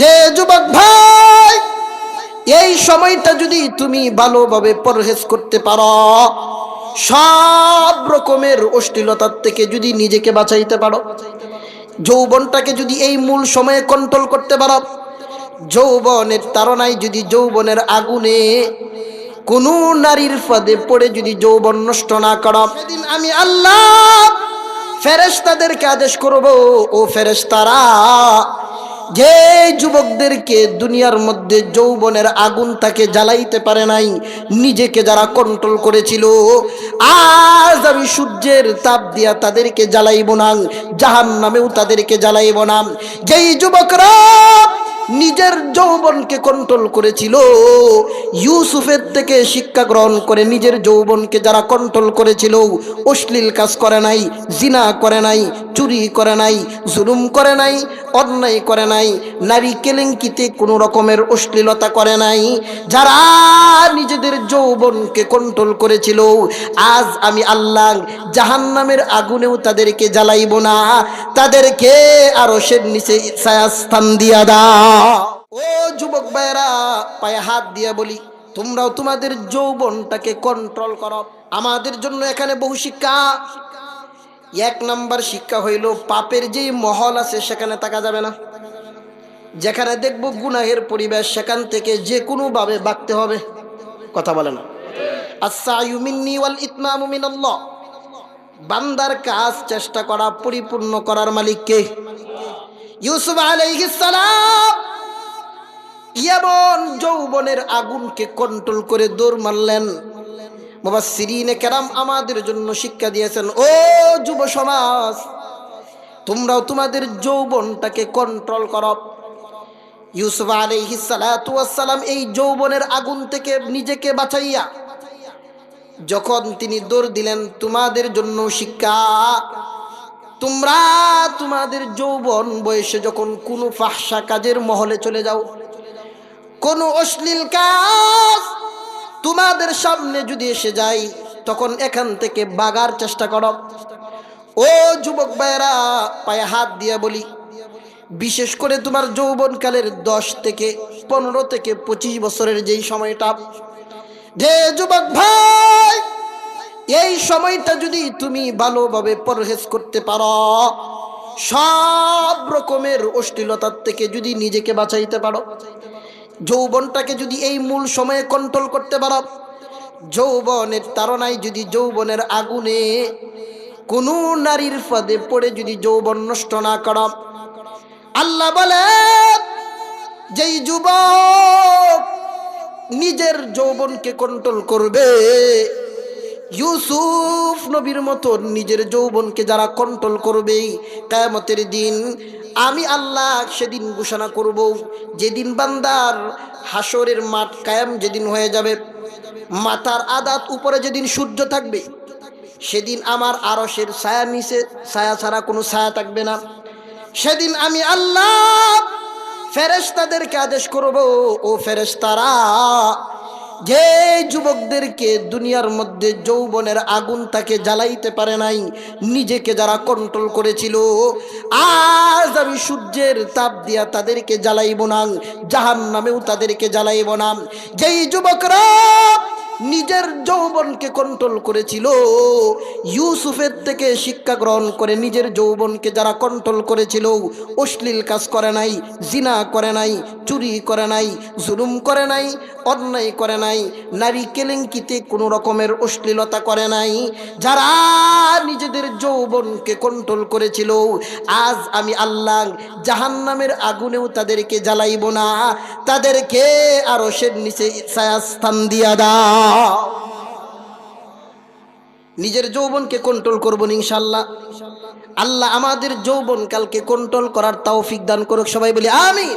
যে যুবক ভাই, এই সময়টা যদি তুমি ভালোভাবে পরহেজ করতে পারো, সব রকমের অশ্লীলতার থেকে যদি নিজেকে বাঁচাইতে পারো, যৌবনটাকে যদি এই মূল সময়ে কন্ট্রোল করতে পারো, যৌবনের তারনায় যদি যৌবনের আগুনে কোন নারীর ফাঁদে পড়ে যদি যৌবন নষ্ট না করা, সেদিন আমি আল্লাহ ফেরেশতাদেরকে আদেশ করব, ও ফেরেশতারা যে যুবকদেরকে দুনিয়ার মধ্যে যৌবনের আগুন তাকে জ্বালাইতে পারে নাই, নিজেকে যারা কন্ট্রোল করেছিল, আজ আমি সূর্যের তাপ দিয়া তাদেরকে জ্বালাইব না জাহান নামেও তাদেরকে জ্বালাইব না। যেই যুবকরা নিজের যৌবনকে কন্ট্রোল করেছিল। ইউসুফের থেকে শিক্ষা গ্রহণ করে নিজের যৌবনকে যারা কন্ট্রোল করেছিল, অশ্লীল কাজ করে নাই, জিনা করে নাই, চুরি করে নাই, জুলুম করে নাই, অন্যায় করে নাই, নারী কেলেঙ্কিতে কোনো রকমের অশ্লীলতা করে নাই। যারা নিজেদের যৌবনকে কন্ট্রোল করেছিল, আজ আমি আল্লাহ জাহান্নামের আগুনেও তাদেরকে জ্বালাইব না। তাদেরকে আরও সে নিচে ছায়াস্থান দিয়া দাও ও যুবক ভাইরা পায়ে হাত দিয়া বলি, তোমরাও তোমাদের যৌবনটাকে কন্ট্রোল করো। আমাদের জন্য এখানে বহু শিক্ষা। এক নাম্বার শিক্ষা হইল, পাপের যেই মহল আছে সেখানে তাকা যাবে না। যেখানে দেখব গুনাহের পরিবেশ, সেখান থেকে যে কোনোভাবে বাঁকতে হবে। কথা বলে না। আচ্ছা ইউমিন্নি ওয়াল ইতমামু মিনাল্লাহ। বান্দার কাজ চেষ্টা করা, পরিপূর্ণ করার মালিক কে? ইউসুফ সালাম। এমন যৌবনের আগুনকে কন্ট্রোল করে দৌড় মারলেন। বাবা সিরিনে কেরাম আমাদের জন্য শিক্ষা দিয়েছেন, ও যুব সমাজ, তোমরাও তোমাদের যৌবনটাকে কন্ট্রোল করো। ইউসুফ আলাইহিস ওয়াসসালাম এই যৌবনের আগুন থেকে নিজেকে বাঁচাইয়া যখন তিনি দৌড় দিলেন, তোমাদের জন্য শিক্ষা, তোমরা তোমাদের যৌবন বয়সে যখন কোনো ফাহসা কাজের মহলে চলে যাও, কোনো অশ্লীল কাজ তোমাদের সামনে যদি এসে যায়, তখন এখান থেকে বাগার চেষ্টা করো। ও যুবক ভাইয়েরা, পায়ে হাত দিয়ে বলি, বিশেষ করে তোমার যৌবনকালের দশ থেকে পনেরো থেকে পঁচিশ বছরের যেই সময়টা যে যুবক ভাই, এই সময়টা যদি তুমি ভালোভাবে পরহেজ করতে পারো, সব রকমের অশ্লীলতার থেকে যদি নিজেকে বাঁচাইতে পারো, যৌবনটাকে যদি এই মূল সময়ে কন্ট্রোল করতে পারো, যৌবনের তারনায় যদি যৌবনের আগুনে কোনো নারীর ফাঁদে পড়ে যদি যৌবন নষ্ট না করা। আল্লাহ বলে যেই যুবক নিজের যৌবনকে কন্ট্রোল করবে। ইউসুফ নবীর মতো নিজের যৌবনকে যারা কন্ট্রোল করবে, কায়ামতের দিন আমি আল্লাহ সেদিন ঘোষণা করব, যেদিন বান্দার হাসরের মাঠ কায়াম যেদিন হয়ে যাবে, মাথার আদাত উপরে যেদিন সূর্য থাকবে, সেদিন আমার আরসের ছায়া নিচে, ছায়া ছাড়া কোনো ছায়া থাকবে না। সেদিন আমি আল্লাহ ফেরেশতাদেরকে আদেশ করব, ও ফেরেস্তারা যে যুবকদেরকে দুনিয়ার মধ্যে যৌবনের আগুন তাকে জ্বালাইতে পারে নাই, নিজেকে যারা কন্ট্রোল করেছিল, আজ আমি সূর্যের তাপ দিয়া তাদেরকে জ্বালাইব না জাহান নামেও তাদেরকে জ্বালাইব না। যেই যুবকরা নিজের যৌবনকে কন্ট্রোল করেছিল। ইউসুফের থেকে শিক্ষা গ্রহণ করে নিজের যৌবনকে যারা কন্ট্রোল করেছিল, অশ্লীল কাজ করে নাই, জিনা করে নাই, চুরি করে নাই, জুলুম করে নাই, অন্যায় করে নাই, নারী কেলেঙ্কিতে কোনো রকমের অশ্লীলতা করে নাই। যারা নিজেদের যৌবনকে কন্ট্রোল করেছিল, আজ আমি আল্লাহ জাহান্নামের আগুনেও তাদেরকে জ্বালাইব না, তাদেরকে আরও সে নিচে ছায়াস্থান দিয়া দাও। নিজের যৌবনকে কন্ট্রোল করব ইনশাল্লাহ আল্লাহ আমাদের যৌবন কালকে কন্ট্রোল করার তৌফিক দান করুক, সবাই বলি আমি